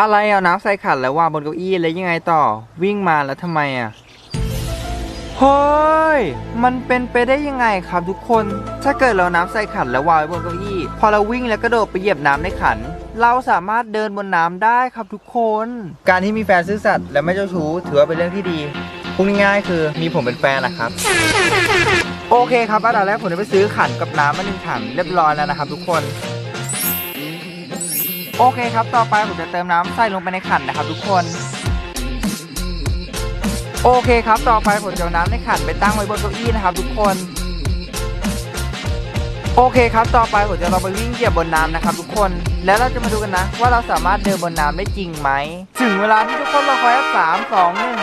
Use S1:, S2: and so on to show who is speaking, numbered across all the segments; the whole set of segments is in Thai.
S1: อะไรเอาน้ำใส่ขันแล้ววางบนเก้าอี้แล้วยังไงต่อ วิ่งมาแล้วทำไมอะเฮ้ยมันเป็นไปได้ยังไงครับทุกคน ถ้าเกิดเราน้ำใส่ขันแล้ววางไว้บนเก้าอี้ พอเราวิ่งแล้วกระโดดไปเหยียบน้ำในขัน เราสามารถเดินบนน้ำได้ครับทุกคน การที่มีแฟนซื่อสัตย์และไม่เจ้าชู้ถือว่าเป็นเรื่องที่ดีพูดง่ายๆคือมีผมเป็นแฟนนะครับ โอเคครับอันดับแรกผมจะไปซื้อขันกับน้ำมาหนึ่งถังเรียบร้อยแล้วนะครับทุกคน โอเคครับ ต่อไปผมจะเติมน้ำใส่ลงไปในขันนะครับทุกคน โอเคครับ ต่อไปผมจะเอาน้ำในขันไปตั้งไว้บนเก้าอี้นะครับ ทุกคน โอเคครับ ต่อไปผมจะลองไปวิ่งเหยียบบนน้ำนะครับ ทุกคน แล้วเราจะมาดูกันนะ ว่าเราสามารถเดินบนน้ำได้จริงไหม ถึงเวลาที่ทุกคนรอคอยสามสองหนึ่ง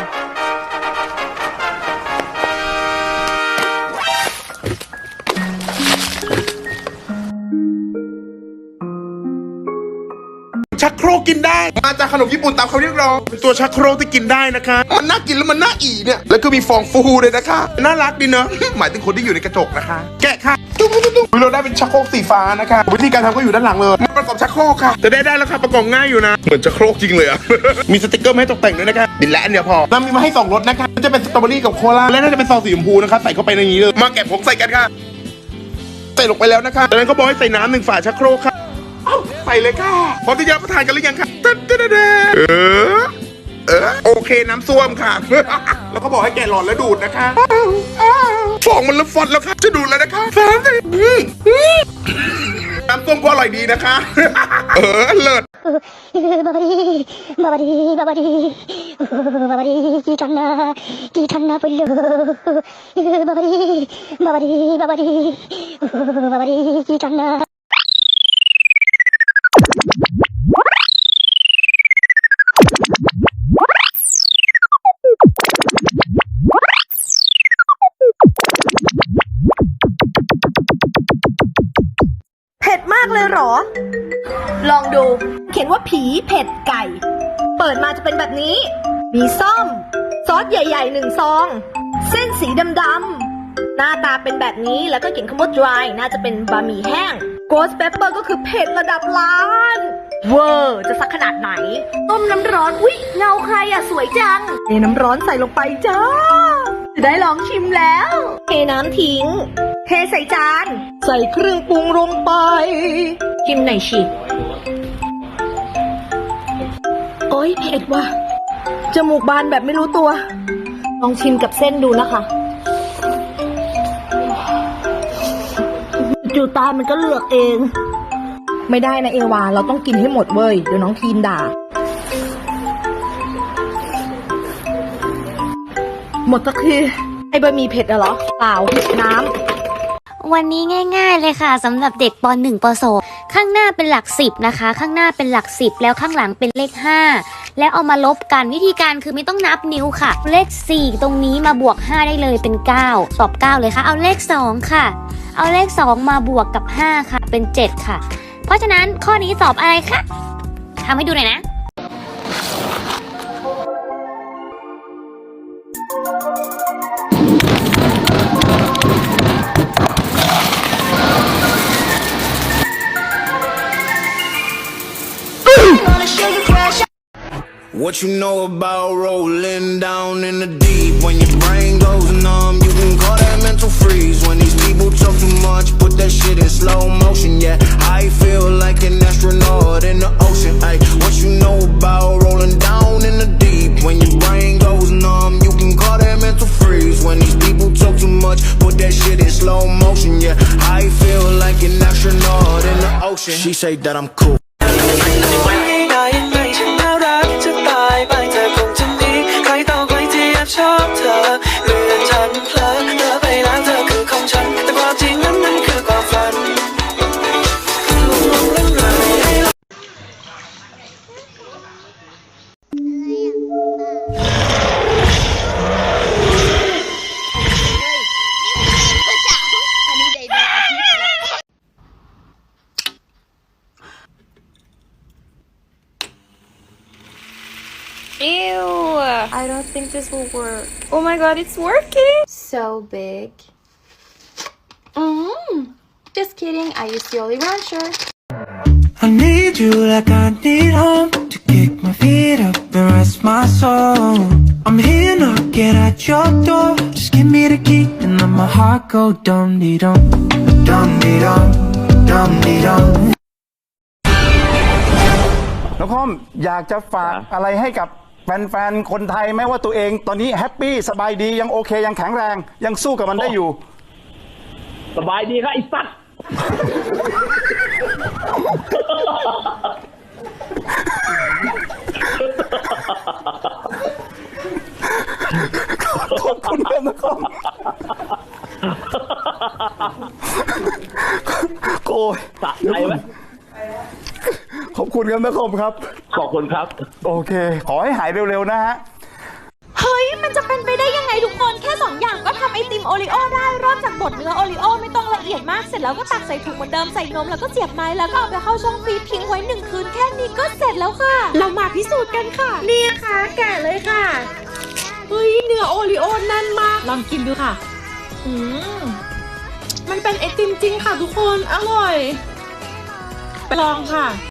S2: โครกกินได้ มาจากขนมญี่ปุ่นตามเขาเรียกร้องเป็นตัวชักโครกที่กินได้นะคะ มันน่ากินแล้วมันน่าอีเนี่ยแล้วก็มีฟองฟูเลยนะคะ น่ารักดีเนอะหมายถึงคนที่อยู่ในกระจกนะคะ แกะค่ะตุ้มตุ้มตุ้มเราได้เป็นชักโครกสีฟ้านะคะ วิธีการทำก็อยู่ด้านหลังเลยมันประกอบชักโครกค่ะจะได้ได้แล้วค่ะประกอบง่ายอยู่นะเหมือนชักโครกจริงเลยอะมีสติกเกอร์มาให้ตกแต่งด้วยนะคะดินและอันเดียวพอแล้วมีมาให้สองรสนะคะจะเป็นสตรอเบอรี่กับโคลาและน่าจะเป็นซองสีชมพูนะคะใส่เข้าไปในนี้เลยมาแกะผงใส่กันค่ะใส่ลงไปแล้วนะคะจากนั้นก็บอกให้ใส่น้ำหนึ่งฝาชักโครกค่ะ ไปเลยค่ะพร้อมที่จะรับประทานกันหรือยังคะเออเออโอเคน้ำส้วมค่ะ แล้วก็บอกให้แกหลอดแล้วดูดนะคะฟองมันละฟอดแล้วค่ะจะดูดแล้วนะคะสามสิน้ำส้มก็อร่อยดีนะคะ เออเลิศ
S3: บาบารีบาบารีบาบารี
S4: บาบารีกี่ทันนากี่
S5: ทันนาปุลบาบารีบาบารีบาบารีบาบารีกี่ทันนา
S4: เลยเหรอ ลองดู เขียนว่าผีเผ็ดไก่ เปิดมาจะเป็นแบบนี้ มีส้ม ซอสใหญ่ๆหนึ่งซอง เส้นสีดำๆหน้าตาเป็นแบบนี้แล้วก็เขียนคำว่า dry น่าจะเป็นบะหมี่แห้ง ghost pepper ก็คือเผ็ดระดับล้านเวอร์จะสักขนาดไหน ต้มน้ำร้อนอุ๊ยเงาใครอะสวยจังเทน้ำร้อนใส่ลงไปจ้า จะได้ลองชิมแล้ว เทน้ำทิ้ง เทใส่จาน ใส่เครื่องปรุงลงไปชิมหน่อยชิโอ้ยเผ็ดว่ะ จมูกบานแบบไม่รู้ตัว ลองชิมกับเส้นดูนะคะจูตามันก็เลือกเอง ไม่ได้นะเอวา เราต้องกินให้หมดเว้ย เดี๋ยวน้องทีมด่า หมดสักทีไอ้บะหมี่เผ็ดอะเหรอเปล่าน้ำ
S6: วันนี้ง่ายๆเลยค่ะสำหรับเด็กป .1 ป .2 ข้างหน้าเป็นหลัก 10 นะคะ ข้างหน้าเป็นหลัก 10 แล้วข้างหลังเป็นเลข 5 แล้วเอามาลบกันวิธีการคือไม่ต้องนับนิ้วค่ะ เลข 4 ตรงนี้มาบวก 5 ได้เลยเป็น 9 ตอบ 9 เลยค่ะ เอาเลข 2 ค่ะ เอาเลข 2 มาบวกกับ 5 ค่ะ เป็น 7 ค่ะ เพราะฉะนั้นข้อนี้ตอบอะไรคะทำให้ดูหน่อยนะ
S7: What you know about rolling down in the deep? When your brain goes numb, you can call that mental freeze. When these people talk too much, put that shit in slow motion. Yeah, I feel like an astronaut in the ocean. Ay, what you know about rolling down in the deep? When your brain goes numb, you can call that mental freeze. When these people talk too much, put that shit in slow motion. Yeah, I feel like an astronaut in the ocean. She say that I'm cool.
S8: I don't think this will work. Oh my god, it's working! So big. Mmm. Just kidding, I used the only rancher.
S9: I need you like I need home to kick my
S5: feet up and rest my soul. I'm here knocking at your door. Just give me the key and let my heart go dum dee dum, dum dee dum, dum dee dum.
S10: นครอยากจะฝากอะไรให้กับ แฟนๆ คนไทยไหมว่าตัวเองตอนนี้แฮปปี้สบายดียังโอเคยังแข็งแรง ยังสู้กับมันได้อยู่
S11: สบายดีครับไอ้สัตว์
S10: ขอบคุณครับน้องคอมโอ้ย
S11: สะใจไหม
S10: ขอบคุณครับน้องคอมครับ
S11: ขอบคุณครับ
S10: โอเค ขอให้หายเร็วๆนะฮะ
S8: เฮ้ย มันจะเป็นไปได้ยังไงทุกคน แค่ 2 อย่างก็ทำไอติมโอริโอได้เริ่มจากบดเนื้อโอริโอไม่ต้องละเอียดมาก เสร็จแล้วก็ตักใส่ถุงเหมือนเดิมใส่นมแล้วก็เสียบไม้แล้วก็เอาไปเข้าช่องฟรีซทิ้งไว้หนึ่งคืนแค่นี้ก็เสร็จแล้วค่ะ เรามาพิสูจน์กันค่ะ นี่ค่ะแกะเลยค่ะเฮ้ยเนื้อโอริโอแน่นมาก ลองกินดูค่ะ อืม มันเป็นไอติมจริงค่ะทุกคน อร่อย ไปล
S3: องค่ะจะ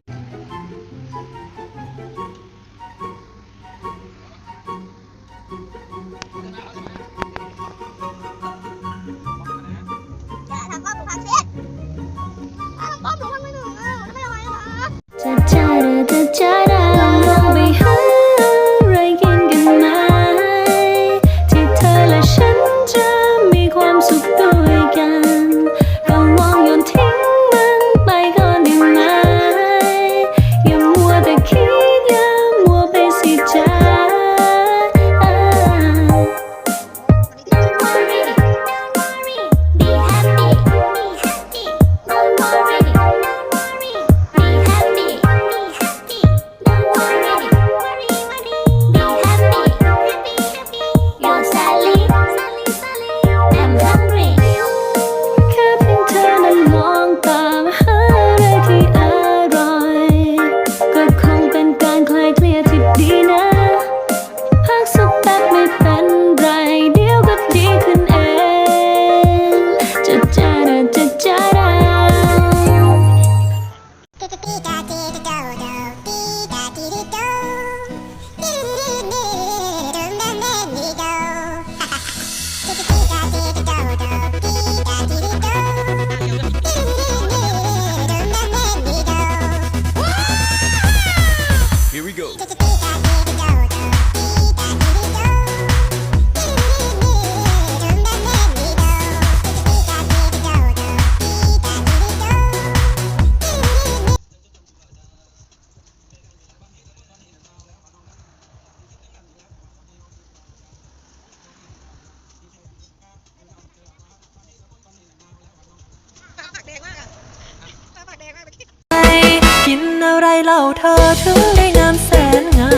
S5: subscribe cho kênh Ghiền Mì Gõ Để không bỏ lỡ
S12: เธอถึงได้งามแสนงา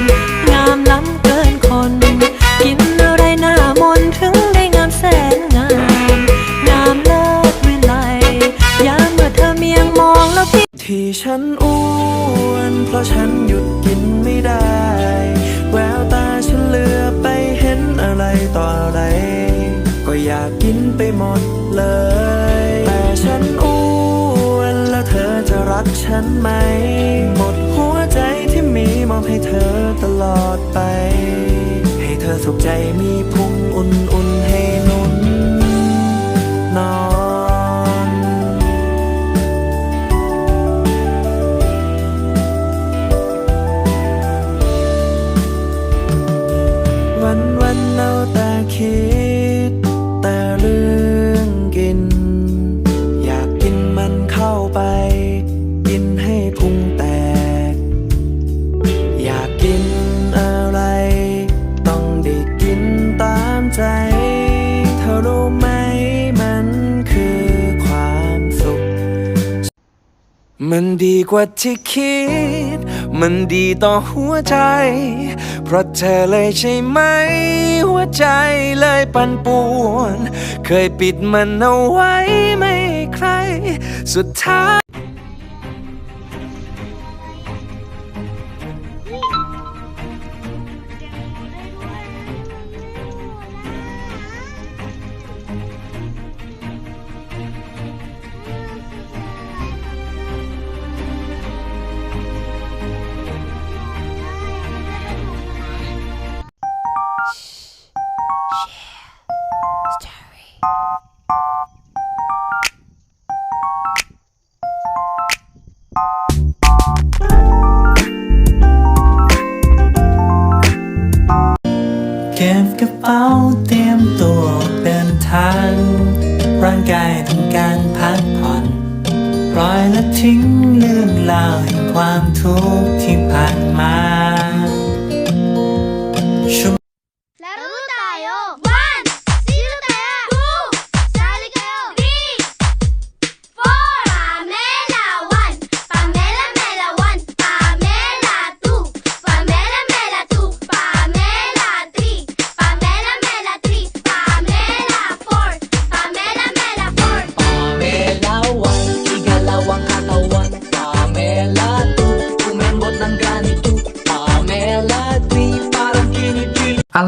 S12: ม งามล้ำเกินคน กินอะไรหน้ามนถึงได้งามแสนงาม งามเลิศวิไลยามเมื่อเธอเมียงมองแล้วพี่ที่ฉันอ้วนเพราะฉันหยุดกินไม่ได้ แววตาฉันเลือไปเห็นอะไรต่ออะไร ก็อยากกินไปหมดเลย รักฉันไหม หมดหัวใจที่มีมอบให้เธอตลอดไป ให้เธอสุขใจมีพุงอุ่นๆให้นุนน มันดีกว่าที่คิด มันดีต่อหัวใจ เพราะเธอเลยใช่ไหม หัวใจเลยปั่นป่วน เคยปิดมันเอาไว้ไม่ใคร สุดท้าย
S9: กระเป๋าเตรียมตัวเดินทาง ร่างกายต้องการพักผ่อนปล่อยและทิ้งเรื่องราวแห่งความทุกข์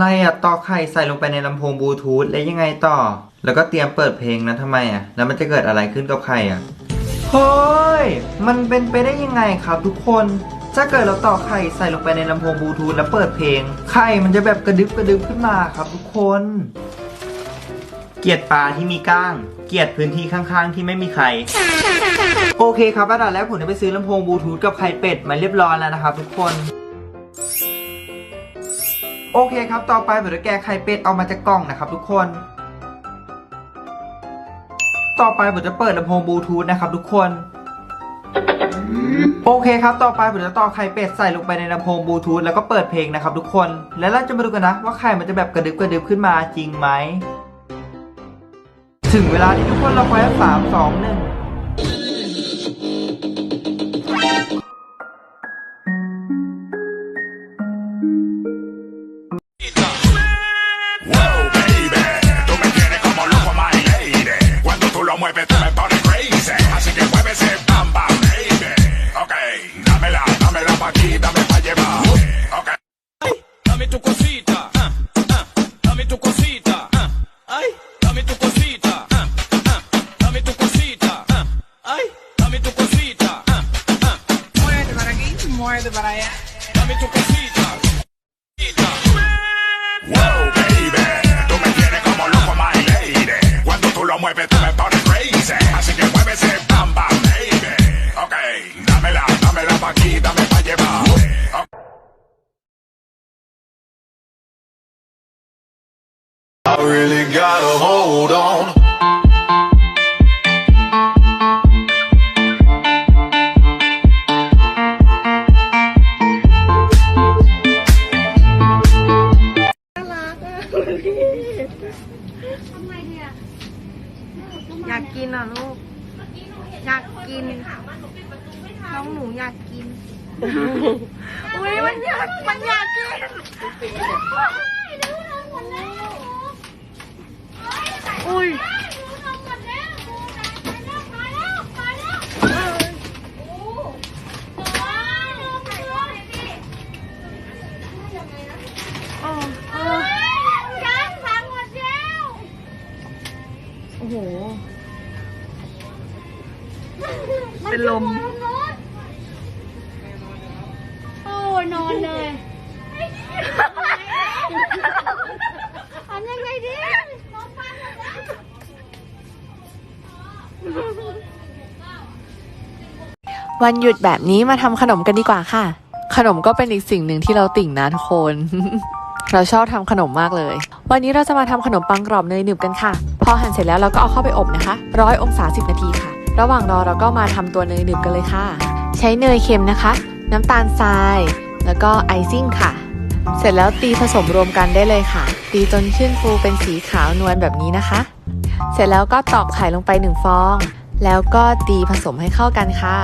S1: อะไรอะต่อไข่ใส่ลงไปในลำโพงบลูทูธแล้วยังไงต่อ แล้วก็เตรียมเปิดเพลงนะทำไมอะแล้วมันจะเกิดอะไรขึ้นกับไข่อะเฮ้ย มันเป็นไปได้ยังไงครับทุกคนถ้าเกิดเราต่อไข่ใส่ลงไปในลำโพงบลูทูธแล้วเปิดเพลง ไข่มันจะแบบกระดึบกระดึบขึ้นมาครับทุกคน เกลียดปลาที่มีก้าง เกลียดพื้นที่ข้างๆ ที่ไม่มีใคร โอเคครับอันดับแรกผมได้ไปซื้อลำโพงบลูทูธกับไข่เป็ดมาเรียบร้อยแล้วนะครับทุกคน โอเคครับ ต่อไปผมจะแกะไข่เป็ดเอามาจากกล่องนะครับทุกคน ต่อไปผมจะเปิดลำโพงบลูทูธนะครับทุกคน โอเคครับ ต่อไปผมจะต่อไข่เป็ดใส่ลงไปในลำโพงบลูทูธแล้วก็เปิดเพลงนะครับทุกคน แล้วเราจะมาดูกันนะว่าไข่มันจะแบบกระดึบกระดึบขึ้นมาจริงไหม ถึงเวลาที่ทุกคนเราคอยสามสองหนึ่ง
S2: pa' aquí, dame pa' llevar. Ok.
S7: Dame tu cosita, I really gotta hold on.
S4: อยากกินอะลูก อยากกิน น้องหนูอยากกิน อุ้ยมันอยาก มันอยากกิน อุ้ยโอ้โห เป็นลม
S3: โอ้ นอนเลย
S13: วันหยุดแบบนี้มาทำขนมกันดีกว่าค่ะ ขนมก็เป็นอีกสิ่งหนึ่งที่เราติ่งนะทุกคน เราชอบทำขนมมากเลย วันนี้เราจะมาทำขนมปังกรอบเนยหนึบกันค่ะ พอหั่นเสร็จแล้วเราก็เอาเข้าไปอบนะคะร้อยองศา 10 นาทีค่ะ ระหว่างรอเราก็มาทำตัวเนยหนึบกันเลยค่ะ ใช้เนยเค็มนะคะ น้ำตาลทราย แล้วก็ไอซิ่งค่ะ เสร็จแล้วตีผสมรวมกันได้เลยค่ะ ตีจนขึ้นฟูเป็นสีขาวนวลแบบนี้นะคะ เสร็จแล้วก็ตอกไข่ลงไปหนึ่งฟอง แล้วก็ตีผสมให้เข้ากันค่ะ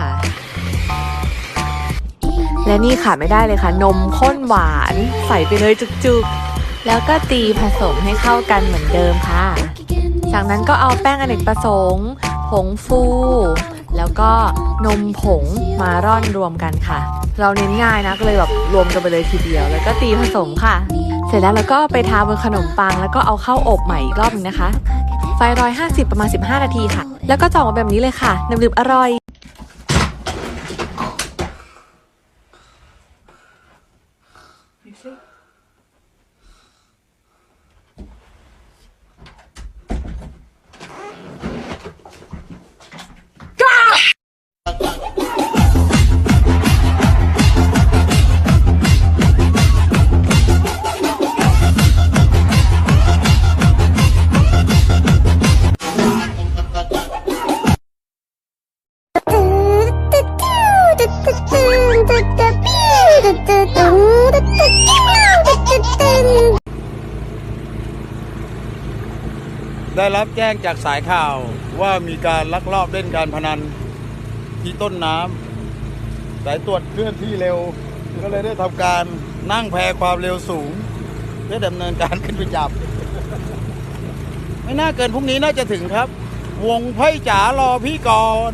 S13: และนี่ขาดไม่ได้เลยค่ะ นมข้นหวานใส่ไปเลยจุกๆ แล้วก็ตีผสมให้เข้ากันเหมือนเดิมค่ะ จากนั้นก็เอาแป้งอเนกประสงค์ ผงฟู แล้วก็นมผงมาร่อนรวมกันค่ะ เราเน้นง่ายนะก็เลยแบบรวมกันไปเลยทีเดียว แล้วก็ตีผสมค่ะ เสร็จแล้วเราก็ไปทาบนขนมปัง แล้วก็เอาเข้าอบใหม่อีกรอบนึงนะคะ ไฟร้อยห้าสิบประมาณ15นาทีค่ะ แล้วก็จะอมาแบบนี้เลยค่ะหนึบๆอร่อย
S11: รับแจ้งจากสายข่าวว่ามีการลักลอบเล่นการพนันที่ต้นน้ำสายตรวจเคลื่อนที่เร็ว ก็เลยได้ทำการนั่งแพความเร็วสูง เพื่อดำเนินการขึ้นไปจับ ไม่น่าเกินพรุ่งนี้น่าจะถึงครับ วงไพ่จ๋ารอพี่ก่อน